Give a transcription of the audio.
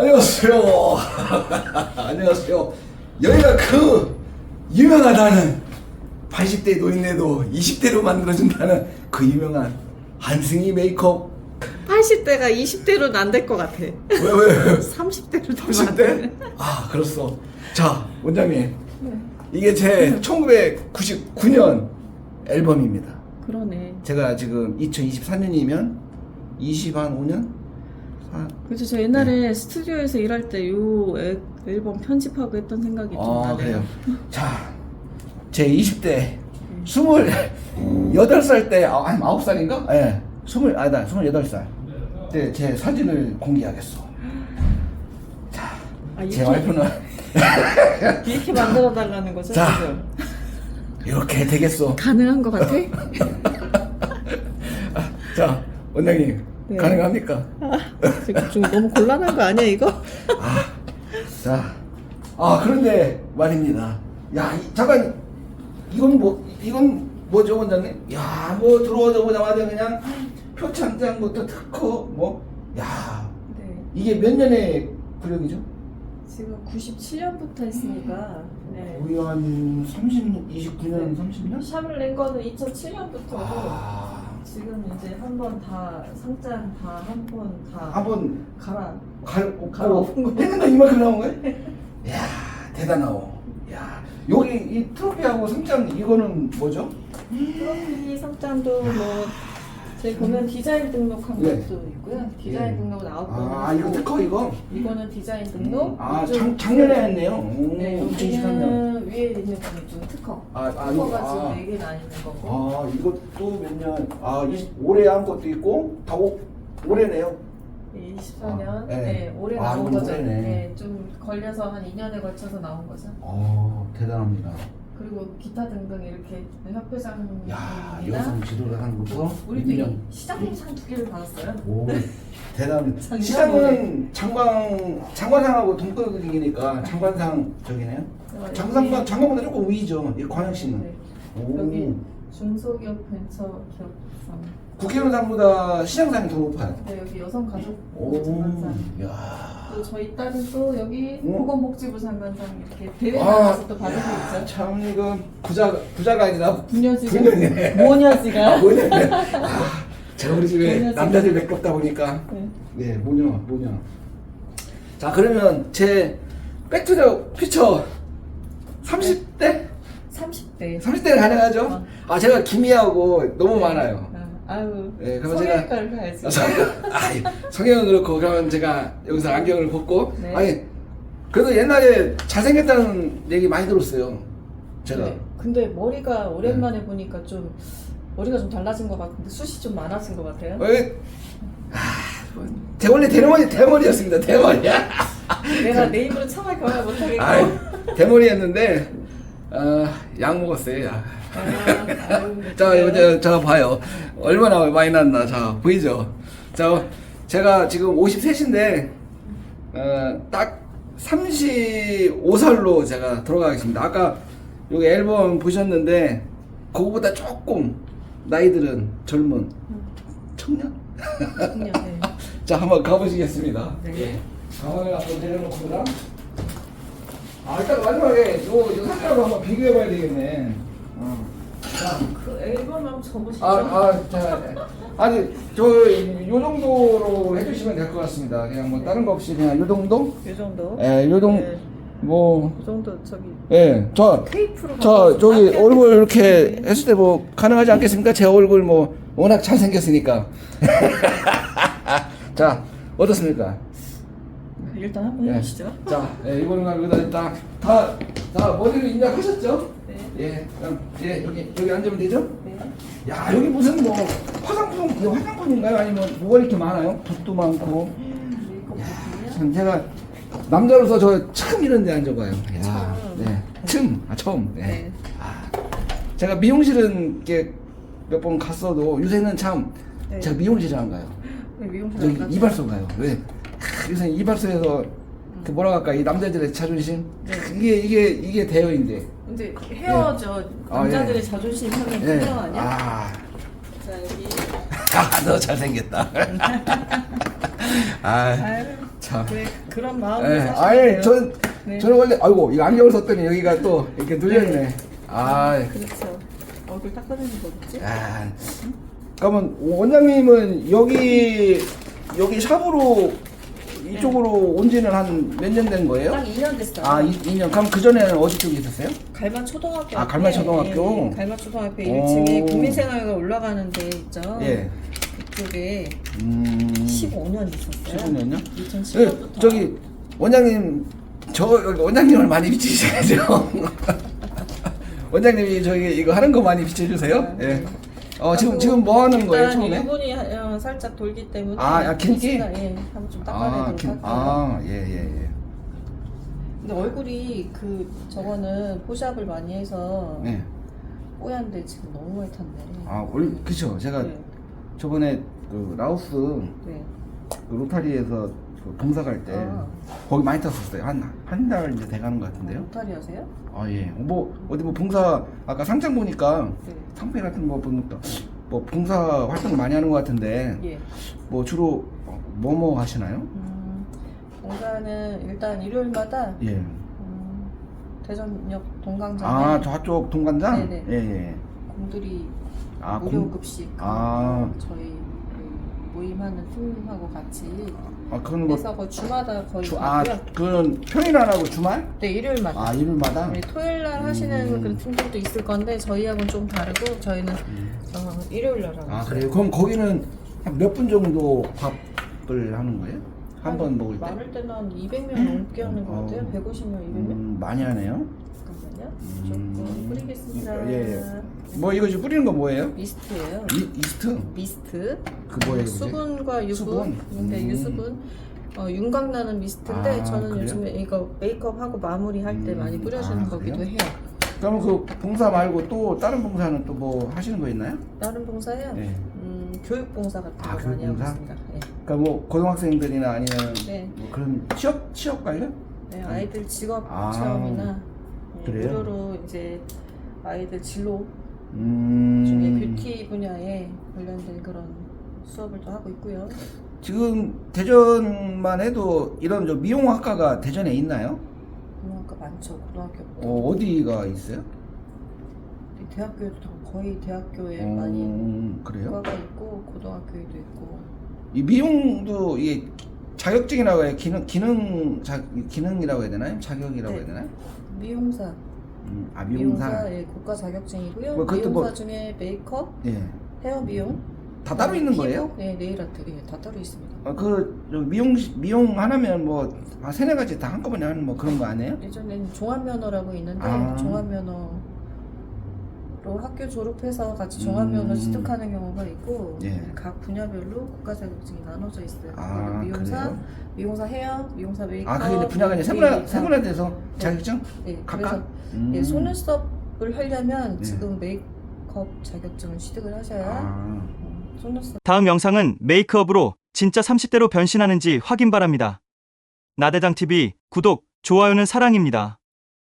안녕하세요. 안녕하세요. 여기가 그 유명하다는 80대 노인네도 20대로 만들어준다는 그 유명한 한승희 메이크업. 80대가 20대로는 안 될 것 같아. 왜, 왜? 30대로 30대? 아, 그렇소. 자, 원장님. 이게 제 1999년 앨범입니다. 그러네. 제가 지금 2024년이면 20한 5년? 그래서 저 옛날에 스튜디오에서 일할 때 요 앨범 편집하고 했던 생각이 좀 아, 나네요. 그래요. 자, 제 20대 28살 때, 아, 아니 9살인가? 예. 네. 20, 아니다, 28살. 때 제 사진을 공개하겠어. 자, 아, 제 이렇게? 와이프는 이렇게 만들어 달라는 거죠? 자. 이렇게 되겠어. 가능한 것 같아? 자, 원장님, 네. 가능합니까? 지금 좀 너무 곤란한 거 아니야 이거? 자, 아, 그런데 말입니다. 야, 이, 잠깐, 이건 뭐, 이건 뭐죠, 원장님? 야, 뭐 들어오자마자 그냥 표창장부터 특허, 뭐, 야, 네. 이게 몇 년의 구력이죠? 지금 97년부터 했으니까 네. 거의 한 30, 29년, 30년? 샵을 낸 거는 2007년부터고 아, 지금 이제 한번 다 상장 다 한 번 다 한번 갈아 갈, 갈아엎은 고 거. 했는데 이만큼 나온 거예요? 야 대단하오. 야, 여기 이 트로피하고 상장 이거는 뭐죠? 트로피 상장도 뭐 저희 보면 디자인 등록한 네. 것도 있고요. 디자인 예. 등록은 아홉 번. 아, 이거 특허 이거? 이거는 디자인 등록. 아, 이쪽- 작, 작년에 했네요. 오, 네, 2023년. 여기는 위에 있는 분이 좀 특허. 아, 아, 이거, 특허가 아. 지금 4개나 있는 거고. 아, 이것도 몇 년? 아, 20, 올해 한 것도 있고, 다 오, 올해네요. 네, 24년. 아, 네. 네. 올해 아, 나온 이건 거죠. 올해네. 네, 좀 걸려서 한 2년에 걸쳐서 나온 거죠. 아, 대단합니다. 그리고 기타 등등 이렇게 협회장입니다. 야, 여성 지도를 것도 우리도 이 1년. 시장상 두 개를 받았어요. 오. 장관이네. 시장은 장관, 장관상하고 동급이니까 장관상 저기네요. 어, 장관상, 장관보다 조금 위죠. 이 광역시는. 네. 오, 여기 중소기업 벤처 기업상. 국회의원상보다 시장상이 더 높아요. 네, 여기 여성 가족 오, 장관상. 야. 또 저희 딸은 또 여기 오. 보건복지부 장관상 이렇게 대회 아, 나가서 또 받은 게 야, 있죠. 참 이거 부자 부자가 아니라 부녀지가 부녀네. 모녀지가 아, 뭐냐? 아, 제가 우리 집에 모녀지가. 남자들 몇 없다 보니까 네. 네 모녀 모녀. 자 그러면 제 백투더 퓨처 30대 30대 30대는 가능하죠? 어. 아 제가 기미하고 너무 많아요. 아, 아유 네, 그러면 제가- 성형외과를 가야지 아, 성형, 아이, 성형은 그렇고 그러면 제가 여기서 안경을 벗고 네. 아니 그래도 옛날에 잘생겼다는 얘기 많이 들었어요. 제가 네. 근데 머리가 오랜만에 보니까 좀 머리가 좀 달라진 것 같은데 숱이 좀 많아진 것 같아요 왜? 아, 대 원래 대머리 대머리였습니다. 대머리야. 내가 내 입으로 참아 경험을 못하겠고 아, 대머리였는데 어, 약 먹었어요. 약. 자? 이제 자 봐요. 얼마나 많이 났나. 자, 보이죠? 자, 제가 지금 53인데 어, 딱 35살로 제가 돌아가겠습니다. 아까 여기 앨범 보셨는데 그거보다 조금 나이들은 젊은 청년? 네. 자, 한번 가보시겠습니다. 네. 가방을 한번 내려놓고다. 아, 일단 마지막에 요, 요 사진하고 한번 비교해봐야 되겠네. 그 앨범 한번 접으시죠 아, 아, 자, 아니, 저, 요 정도로 해주시면 될 것 같습니다. 그냥 뭐 다른 거 없이 그냥 요 정도? 이 정도 예, 요 정도, 네. 뭐, 이 정도 저기 예, 저, 테이프로 저, 저기 깎여서 얼굴 이렇게 네. 했을 때 뭐 가능하지 않겠습니까? 제 얼굴 뭐 워낙 잘생겼으니까. 자, 어떻습니까? 일단 한번 예. 해보시죠 자, 예, 이거는 여기다 일단 다, 다 머리를 입력하셨죠? 네. 예, 그럼 예, 여기, 여기 앉으면 되죠? 네. 야, 여기 무슨 뭐 화장품, 이거 화장품인가요? 아니면 뭐가 이렇게 많아요? 붓도 많고. 메이크업 부분이요? 참 제가 남자로서 저 처음 이런 데 앉아봐요. 야, 처음. 네. 처음, 아, 처음. 네. 네. 아, 제가 미용실은 이렇게 몇 번 갔어도 요새는 참 네. 제가 미용실을 안 가요. 네, 미용실 저기 안 가죠? 이발소 가요. 왜? 크, 요새 이발소에서 그 뭐라 할까 이 남자들의 자존심 네. 이게 이게 이게 대여인데. 근데 헤어 저 아, 남자들의 예. 자존심 하면 예. 헤어 아니야? 아, 자 여기 아, 너 잘생겼다. 아, 아유, 참. 네, 그런 마음으로 예, 돼요. 저는 네. 저는 원래 아이고 이 안경을 썼더니 여기가 또 이렇게 눌렸네. 아, 그렇죠. 얼굴 닦아내는 거겠지? 아. 그러면 원장님은 여기 여기 샵으로 이쪽으로 온 지는 한 몇 년 된 거예요? 딱 2년 됐어요. 아, 2, 년 그럼 그 전에는 어디 쪽에 있었어요? 갈만 초등학교 아, 앞에, 갈만 초등학교? 예, 예, 갈만 초등학교 오. 1층에 국민생활관 올라가는 데 있죠. 예. 그쪽에 음. 15년 있었어요. 15년요? 2010년부터. 예, 저기 원장님 저 원장님을 많이 비치셔야죠. 원장님이 저기 이거 하는 거 많이 비춰주세요. 아, 예. 네. 어 지금 하고 지금 뭐 하는 거예요 일단 처음에? 유분이 어, 살짝 돌기 때문에 아, 야, 긴기? 시간, 예, 한번 좀 아, 닦아내도록 김, 할게요. 아, 예, 예, 예. 근데 얼굴이 그 저거는 포샵을 많이 해서 네. 뽀얀데 지금 너무 많이 탔네. 아, 올, 그쵸. 제가 네. 저번에 그 라오스 네. 그 로타리에서 그 봉사 갈 때 아. 거기 많이 탔었어요. 한 한 달 이제 돼가는 것 같은데요. 로타리 하세요? 아 예. 뭐 어디 뭐 봉사 아까 상장 보니까 네. 상패 같은 거 보니까 뭐 봉사 활동 많이 하는 것 같은데 예. 뭐 주로 뭐 뭐 하시나요? 음, 봉사는 일단 일요일마다 예. 음, 대전역 동강장에 아 저쪽 동관장? 네네. 예 예. 공들이 아 무료 공. 급식 아. 저희 그 모임하는 팀하고 같이 아 뭐. 해서 거의 주마다 거의 주, 아 가고요. 그건 평일 안 하고 주말? 네 일요일마다. 아 일요일마다. 네, 토요일 날 하시는 음. 그런 팀들도 있을 건데 저희하고는 좀 다르고 저희는 어, 일요일 날 하고 아. 그래요? 그럼 거기는 한몇분 정도 밥을 하는 거예요? 한 번 먹을 때? 많을 때는 한 200명 넘게 하는 것 같아요. 어. 150명, 200명. 음, 많이 하네요. 잠깐만요. 음. 조금 뿌리겠습니다. 예. 뭐 이거 지금 뿌리는 거 뭐예요? 미스트예요. 이, 이스트? 미스트. 그 뭐예요? 그게? 수분과 유분. 수분? 네, 음. 유수분. 어, 윤곽 나는 미스트인데 아, 저는 그래요? 요즘에 이거 메이크업 하고 마무리 할 때 음. 많이 뿌려주는 아, 거기도 그래요? 해요. 그럼 그 봉사 말고 또 다른 봉사는 또 뭐 하시는 거 있나요? 다른 봉사요? 네. 음, 교육 봉사 같은 아, 거 많이 하고? 있습니다. 네. 그러니까 뭐 고등학생들이나 아니면 네. 뭐 그런 취업 취업 관련? 네, 아이들 직업 아, 체험이나 네, 그래요? 무료로 이제 아이들 진로 음. 중에 뷰티 분야에 관련된 그런 수업을 또 하고 있고요. 지금 대전만 해도 이런 저 미용학과가 대전에 있나요? 고등학교 많죠. 고등학교부터 어, 어디가 있어요? 대학교에도 다 거의 대학교에 어, 많이 그래요? 과가 있고 고등학교에도 있고 이 미용도 이게 자격증이라고 해요. 기능 기능 자 기능이라고 해야 되나요? 자격이라고 네. 해야 되나요? 미용사 음, 아 미용사. 예, 국가 자격증이고요. 뭐 그것도 미용사 뭐- 중에 메이크업, 예. 헤어 미용 다 따로 있는 피부, 거예요? 네, 네일 아트, 예, 다 따로 있습니다. 어, 그저 미용 미용 하나면 뭐 아, 세네 가지 다 한꺼번에 하는 뭐 그런 거 아니에요? 예전에는 종합면허라고 있는데 아. 종합면허 로 학교 졸업해서 같이 종합면허 음. 취득하는 경우가 있고 예. 각 분야별로 국가 자격증이 나눠져 있어요. 아, 미용사, 그래요? 미용사 헤어, 미용사 메이크업. 아 그게 이제 분야가 이제 세분화 세분화돼서 네. 자격증 예, 각각. 그래서 음. 예, 속눈썹을 하려면 네. 지금 메이크업 자격증을 취득을 하셔야 아. 어, 속눈썹 다음 영상은 메이크업으로 진짜 30대로 변신하는지 확인 바랍니다. 나대장TV 구독, 좋아요는 사랑입니다.